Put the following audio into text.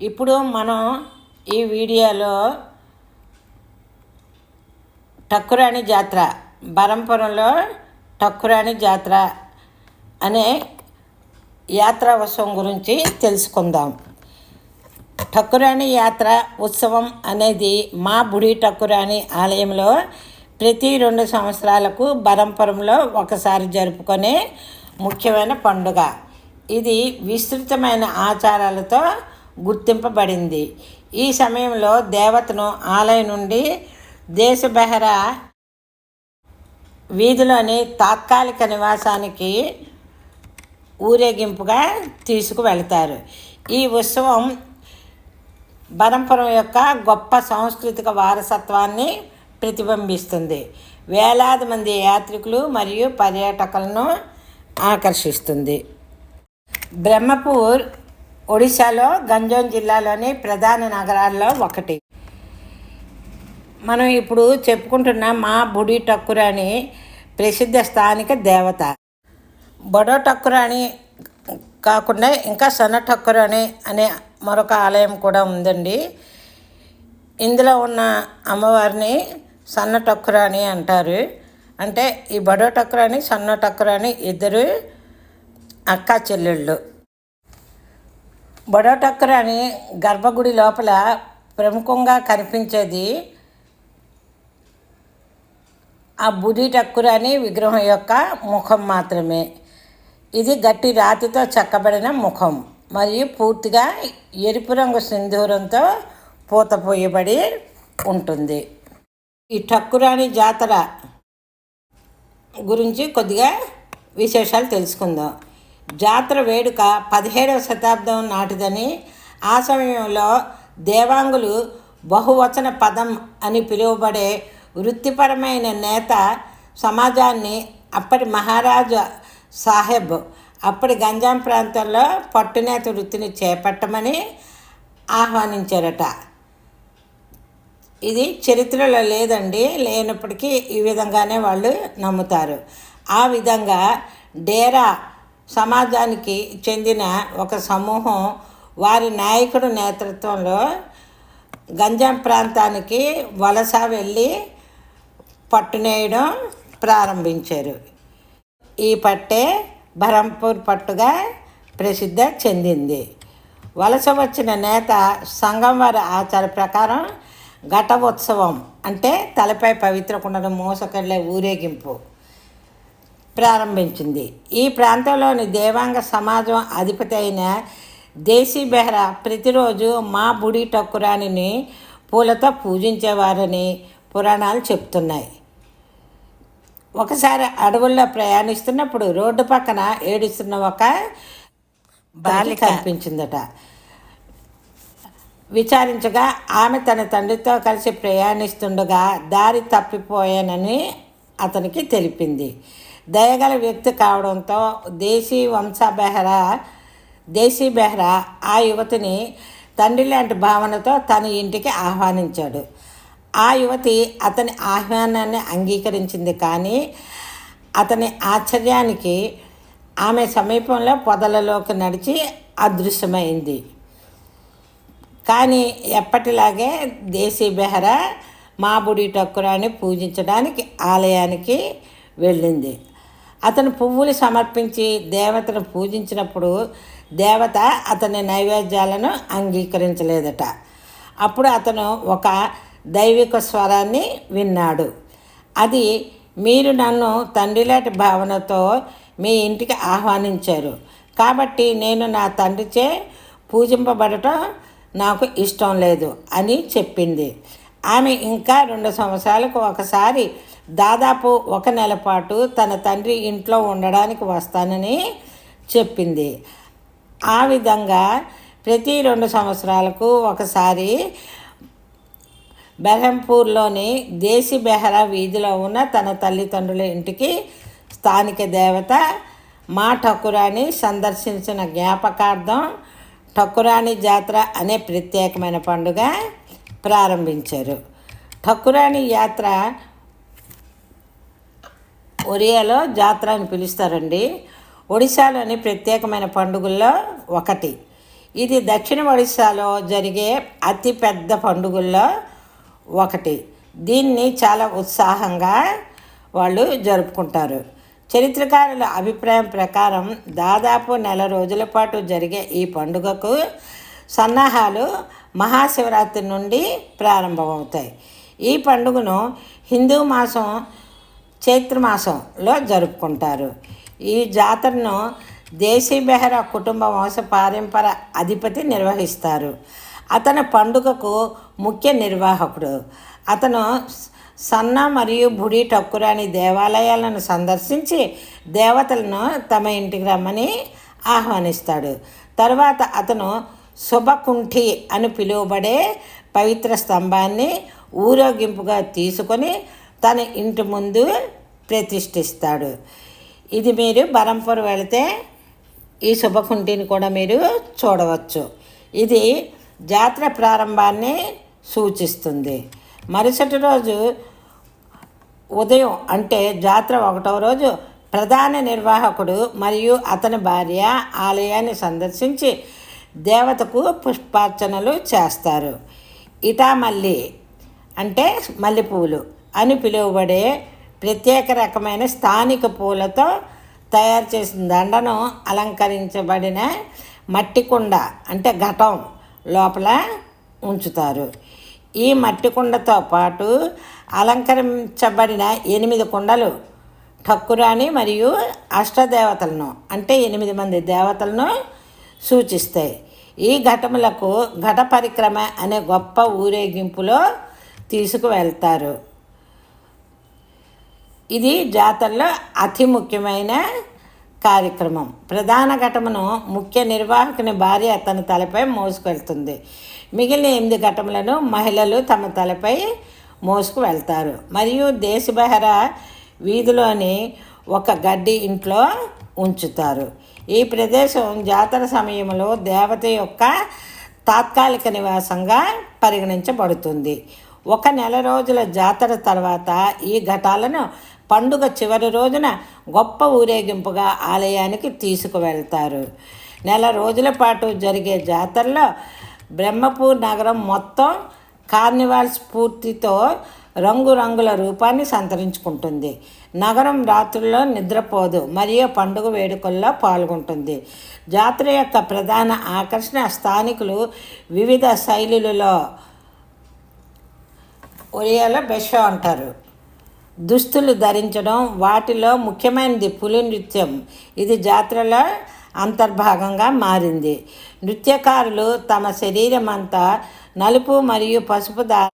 ఇప్పుడు మనం ఈ వీడియోలో టక్కురాణి జాతర బరంపురంలో టక్కురాణి జాతర అనే యాత్రా ఉత్సవం గురించి తెలుసుకుందాం. టక్కురాణి యాత్ర ఉత్సవం అనేది మా బుడి టక్కురాణి ఆలయంలో ప్రతి రెండు సంవత్సరాలకు బరంపురంలో ఒకసారి జరుపుకునే ముఖ్యమైన పండుగ. ఇది విస్తృతమైన ఆచారాలతో గుర్తింపబడింది. ఈ సమయంలో దేవతను ఆలయం నుండి దేశబెహర వీధిలోని తాత్కాలిక నివాసానికి ఊరేగింపుగా తీసుకువెళతారు. ఈ ఉత్సవం బరంపురం యొక్క గొప్ప సాంస్కృతిక వారసత్వాన్ని ప్రతిబింబిస్తుంది. వేలాది మంది యాత్రికులు మరియు పర్యాటకులను ఆకర్షిస్తుంది. బ్రహ్మపూర్ ఒడిశాలో గంజోం జిల్లాలోని ప్రధాన నగరాల్లో ఒకటి. మనం ఇప్పుడు చెప్పుకుంటున్న మా బుడి టక్కురాణి ప్రసిద్ధ స్థానిక దేవత. బడో టక్కురాణి కాకుండా ఇంకా సన్న టక్కురాణి అనే మరొక ఆలయం కూడా ఉందండి. ఇందులో ఉన్న అమ్మవారిని సన్న టక్కురాణి అంటారు. అంటే ఈ బడో టక్కురాణి సన్న టక్కురాణి ఇద్దరు అక్క చెల్లెళ్ళు. బడో అని గర్భగుడి లోపల ప్రముఖంగా కనిపించేది ఆ బుడి టక్కురాని విగ్రహం యొక్క ముఖం మాత్రమే. ఇది గట్టి రాతితో చెక్కబడిన ముఖం. మరియు పూర్తిగా ఎరుపు రంగు సింధూరంతో పూత పోయబడి ఉంటుంది. ఈ టక్కురాని జాతర గురించి కొద్దిగా విశేషాలు తెలుసుకుందాం. జాతర వేడుక పదిహేడవ శతాబ్దం నాటిదని ఆ సమయంలో దేవాంగులు బహువచన పదం అని పిలువబడే వృత్తిపరమైన నేత సమాజాన్ని అప్పటి మహారాజా సాహెబ్ అప్పటి గంజాం ప్రాంతంలో పట్టునేత వృత్తిని చేపట్టమని ఆహ్వానించారట. ఇది చరిత్రలో లేదండి లేనప్పటికీ ఈ విధంగానే వాళ్ళు నమ్ముతారు. ఆ విధంగా డేరా సమాజానికి చెందిన ఒక సమూహం వారి నాయకుడు నేతృత్వంలో గంజాం ప్రాంతానికి వలస వెళ్ళి పట్టునేయడం ప్రారంభించారు. ఈ పట్టే బరంపూర్ పట్టుగా ప్రసిద్ధ చెందింది. వలస వచ్చిన నేత సంఘం వారి ఆచార ప్రకారం ఘట ఉత్సవం అంటే తలపై పవిత్ర కుండను మోసకెళ్ళే ఊరేగింపు. ప్రారంభించింది. ఈ ప్రాంతంలోని దేవాంగ సమాజం అధిపతి అయిన దేశీ బెహ్రా ప్రతిరోజు మా బుడి టక్కురానిని పూలతో పూజించేవారని పురాణాలు చెప్తున్నాయి. ఒకసారి అడవుల్లో ప్రయాణిస్తున్నప్పుడు రోడ్డు పక్కన ఏడుస్తున్న ఒక బాలిక. కనిపించిందట. విచారించగా ఆమె తన తండ్రితో కలిసి ప్రయాణిస్తుండగా దారి తప్పిపోయానని అతనికి తెలిపింది. దయగల వ్యక్తి కావడంతో దేశీ వంశ బెహ్రా దేశీ బెహ్రా ఆ యువతిని తండ్రి లాంటి భావనతో తన ఇంటికి ఆహ్వానించాడు. ఆ యువతి అతని ఆహ్వానాన్ని అంగీకరించింది కానీ అతని ఆశ్చర్యానికి ఆమె సమీపంలో పొదలలోకి నడిచి అదృశ్యమైంది. కానీ ఎప్పటిలాగే దేశీ బెహరా మాబుడి టక్కురాని పూజించడానికి ఆలయానికి వెళ్ళింది. అతను పువ్వులు సమర్పించి దేవతను పూజించినప్పుడు దేవత అతని నైవేద్యాలను అంగీకరించలేదట. అప్పుడు అతను ఒక దైవిక స్వరాన్ని విన్నాడు. అది మీరు నన్ను తండ్రిలాంటి భావనతో మీ ఇంటికి ఆహ్వానించారు. కాబట్టి నేను నా తండ్రిచే పూజింపబడటం నాకు ఇష్టం లేదు అని చెప్పింది. ఆమె ఇంకా రెండు సంవత్సరాలకు ఒకసారి దాదాపు ఒక నెల పాటు తన తండ్రి ఇంట్లో ఉండడానికి వస్తానని చెప్పింది. ఆ విధంగా ప్రతి రెండు సంవత్సరాలకు ఒకసారి బెహంపూర్లోని దేశీ బెహరా వీధిలో ఉన్న తన తల్లిదండ్రుల ఇంటికి స్థానిక దేవత మా ఠకురాని సందర్శించిన జ్ఞాపకార్థం ఠకురాని జాతర అనే ప్రత్యేకమైన పండుగ ప్రారంభించారు. ఠకురాని యాత్ర ఒరియాలో జాతర అని పిలుస్తారండి. ఒడిశాలోని ప్రత్యేకమైన పండుగల్లో ఒకటి. ఇది దక్షిణ ఒడిశాలో జరిగే అతి పెద్ద పండుగల్లో ఒకటి. దీన్ని చాలా ఉత్సాహంగా వాళ్ళు జరుపుకుంటారు. చరిత్రకారుల అభిప్రాయం ప్రకారం దాదాపు నెల రోజుల పాటు జరిగే ఈ పండుగకు సన్నాహాలు మహాశివరాత్రి నుండి ప్రారంభమవుతాయి. ఈ పండుగను హిందూ మాసం చైత్రమాసంలో జరుపుకుంటారు. ఈ జాతరను దేశీ బెహరా కుటుంబ వంశ పారంపర అధిపతి నిర్వహిస్తారు. అతను పండుగకు ముఖ్య నిర్వాహకుడు. అతను సన్న మరియు బుడి టక్కురాని దేవాలయాలను సందర్శించి దేవతలను తమ ఇంటికి రమ్మని ఆహ్వానిస్తాడు. తర్వాత అతను శుభకుంఠి అని పిలువబడే పవిత్ర స్తంభాన్ని ఊరేగింపుగా తీసుకొని తన ఇంటి ముందు ప్రతిష్ఠిస్తాడు. ఇది మీరు బరంపూర్ వెళితే ఈ శుభకుంటిని కూడా మీరు చూడవచ్చు. ఇది జాతర ప్రారంభాన్ని సూచిస్తుంది. మరుసటి రోజు ఉదయం అంటే జాతర ఒకటవ రోజు ప్రధాన నిర్వాహకుడు మరియు అతని భార్య ఆలయాన్ని సందర్శించి దేవతకు పుష్పార్చనలు చేస్తారు. ఇటామల్లి అంటే మల్లెపూలు అని పిలువబడే ప్రత్యేక రకమైన స్థానిక పూలతో తయారు చేసిన దండను అలంకరించబడిన మట్టి కుండ అంటే ఘటం లోపల ఉంచుతారు. ఈ మట్టి కుండతో పాటు అలంకరించబడిన ఎనిమిది కుండలు ఠక్కురాని మరియు అష్టదేవతలను అంటే ఎనిమిది మంది దేవతలను సూచిస్తాయి. ఈ ఘటములకు ఘట పరిక్రమ అనే గొప్ప ఊరేగింపులో తీసుకువెళ్తారు. ఇది జాతరలో అతి ముఖ్యమైన కార్యక్రమం. ప్రధాన ఘటమును ముఖ్య నిర్వాహకుని భార్య తన తలపై మోసుకెళ్తుంది. మిగిలిన ఎనిమిది ఘటములను మహిళలు తమ తలపై మోసుకు వెళ్తారు మరియు దేశబహర వీధిలోని ఒక గడ్డి ఇంట్లో ఉంచుతారు. ఈ ప్రదేశం జాతర సమయంలో దేవత యొక్క తాత్కాలిక నివాసంగా పరిగణించబడుతుంది. ఒక నెల రోజుల జాతర తర్వాత ఈ ఘటాలను పండుగ చివరి రోజున గొప్ప ఊరేగింపుగా ఆలయానికి తీసుకువెళ్తారు. నెల రోజుల పాటు జరిగే జాతరలో బ్రహ్మపూర్ నగరం మొత్తం కార్నివాల్ స్ఫూర్తితో రంగురంగుల రూపాన్ని సంతరించుకుంటుంది. నగరం రాత్రుల్లో నిద్రపోదు మరియు పండుగ వేడుకల్లో పాల్గొంటుంది. జాతర యొక్క ప్రధాన ఆకర్షణ స్థానికులు వివిధ శైలులలో ఒరియాలో బెషో అంటారు. దుస్తులు ధరించడం వాటిలో ముఖ్యమైనది పులి నృత్యం. ఇది జాతరలో అంతర్భాగంగా మారింది. నృత్యకారులు తమ శరీరం అంతా నలుపు మరియు పసుపు దా